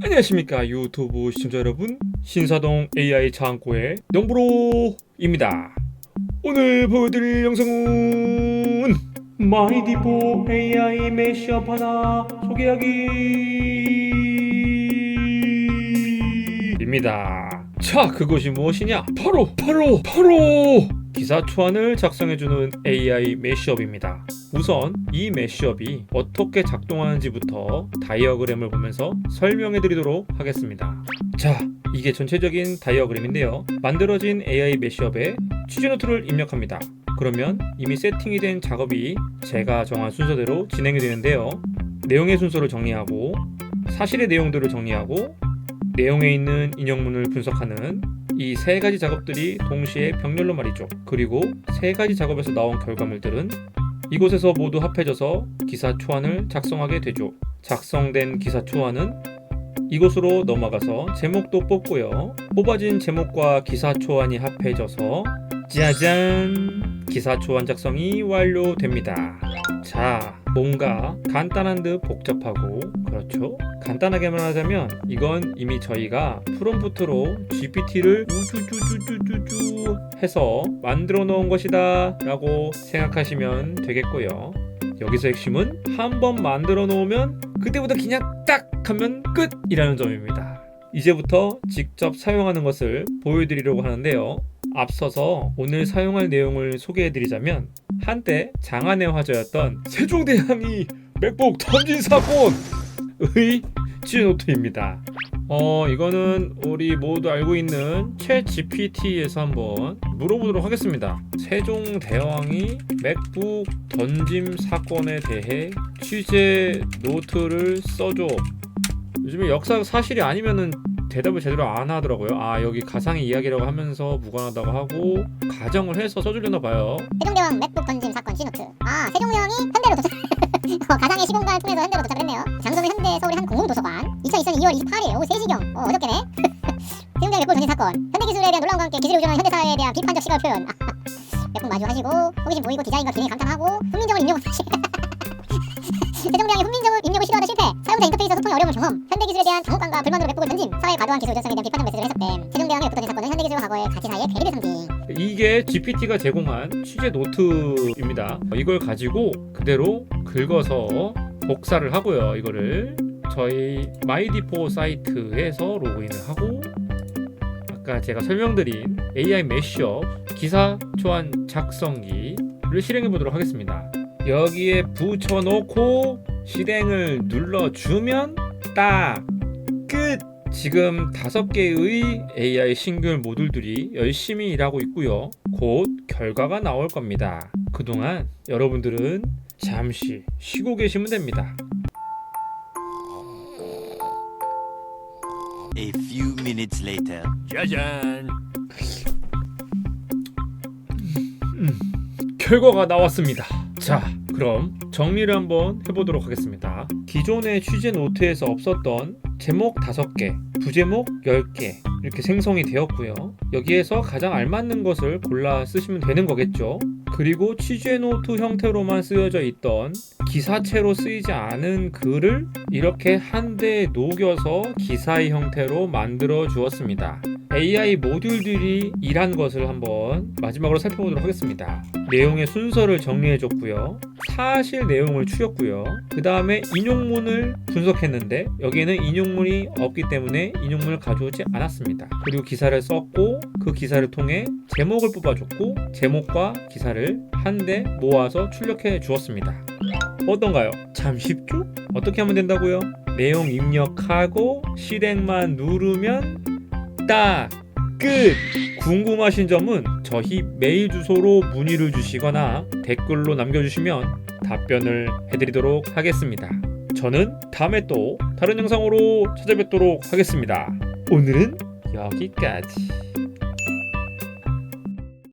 안녕하십니까 유튜브 시청자 여러분. 신사동 AI 창고의 영브로입니다. 오늘 보여드릴 영상은 마이디포 AI 매시업 하나 소개하기 입니다. 자 그것이 무엇이냐? 바로 바로 바로 기사 초안을 작성해주는 AI 매시업입니다 우선 이 매시업이 어떻게 작동하는지부터 다이어그램을 보면서 설명해 드리도록 하겠습니다. 자, 이게 전체적인 다이어그램인데요. 만들어진 AI 매시업에 취지노트를 입력합니다. 그러면 이미 세팅이 된 작업이 제가 정한 순서대로 진행이 되는데요. 내용의 순서를 정리하고 사실의 내용들을 정리하고 내용에 있는 인용문을 분석하는 이 세 가지 작업들이 동시에 병렬로 말이죠. 그리고 세 가지 작업에서 나온 결과물들은 이곳에서 모두 합해져서 기사 초안을 작성하게 되죠. 작성된 기사 초안은 이곳으로 넘어가서 제목도 뽑고요. 뽑아진 제목과 기사 초안이 합해져서 짜잔! 기사 초안 작성이 완료됩니다. 자, 뭔가 간단한 듯 복잡하고 그렇죠? 간단하게 말하자면 이건 이미 저희가 프롬프트로 GPT를 우쭈쭈쭈쭈쭈쭈 해서 만들어 놓은 것이다 라고 생각하시면 되겠고요. 여기서 핵심은 한 번 만들어 놓으면 그때부터 그냥 딱 하면 끝이라는 점입니다. 이제부터 직접 사용하는 것을 보여드리려고 하는데요. 앞서서 오늘 사용할 내용을 소개해드리자면 한때 장안의 화제였던 세종대왕이 맥북 던진 사건의 취노트입니다. 어 이거는 우리 모두 알고 있는 챗 GPT에서 한번 물어보도록 하겠습니다. 세종대왕이 맥북 던짐 사건에 대해 취재 노트를 써줘. 요즘에 역사 사실이 아니면은 대답을 제대로 안 하더라고요. 아 여기 가상의 이야기라고 하면서 무관하다고 하고 가정을 해서 써주려나 봐요. 세종대왕 맥북 던짐 사건 시노트. 아, 세종대왕이 현대로 도착. 어, 가상의 시공간을 통해서 현대로 도착했네요. 장소는 현대 서울의 한 공공도서관. 2024년 2월 28일 오후 3시경. 어, 어저께네. 세종대왕 맥북 던짐 사건. 현대 기술에 대한 놀라움과 함께 기술이 우주하는 현대 사회에 대한 비판적 시각 표현. 맥북 마주하시고 호기심 보이고 디자인과 기능에 감탄하고 훈민정을 하시. 세종대왕이 훈민정을 소통의 어려움을 경험. 현대 기술에 대한 당혹감과 불만으로 맥북을 던짐. 사회 과도한 기술 우전성에 대한 비판적 메시지를 해석됨. 세종대왕의 던짐 사건은 현대 기술과 과거의 가치 사이의 괴리를 상징. 이게 GPT가 제공한 취재 노트입니다. 이걸 가지고 그대로 긁어서 복사를 하고요. 이거를 저희 마이디포 사이트에서 로그인을 하고 아까 제가 설명드린 AI 매시업 기사 초안 작성기를 실행해 보도록 하겠습니다. 여기에 붙여놓고 실행을 눌러주면 딱 끝! 지금 다섯 개의 AI 싱글 모듈들이 열심히 일하고 있고요. 곧 결과가 나올 겁니다. 그동안 여러분들은 잠시 쉬고 계시면 됩니다. A few minutes later. 짜잔. 음, 결과가 나왔습니다. 자, 그럼 정리를 한번 해보도록 하겠습니다. 기존의 취재 노트에서 없었던 제목 5개, 부제목 10개 이렇게 생성이 되었고요. 여기에서 가장 알맞는 것을 골라 쓰시면 되는 거겠죠. 그리고 취재 노트 형태로만 쓰여져 있던 기사체로 쓰이지 않은 글을 이렇게 한데 녹여서 기사의 형태로 만들어 주었습니다. AI 모듈들이 일한 것을 한번 마지막으로 살펴보도록 하겠습니다. 내용의 순서를 정리해 줬고요. 사실 내용을 추렸고요. 그 다음에 인용문을 분석했는데 여기에는 인용문이 없기 때문에 인용문을 가져오지 않았습니다. 그리고 기사를 썼고 그 기사를 통해 제목을 뽑아줬고 제목과 기사를 한데 모아서 출력해 주었습니다. 어떤가요? 참 쉽죠? 어떻게 하면 된다고요? 내용 입력하고 실행만 누르면 딱 끝! 궁금하신 점은 저희 메일 주소로 문의를 주시거나 댓글로 남겨주시면 답변을 해드리도록 하겠습니다. 저는 다음에 또 다른 영상으로 찾아뵙도록 하겠습니다. 오늘은 여기까지.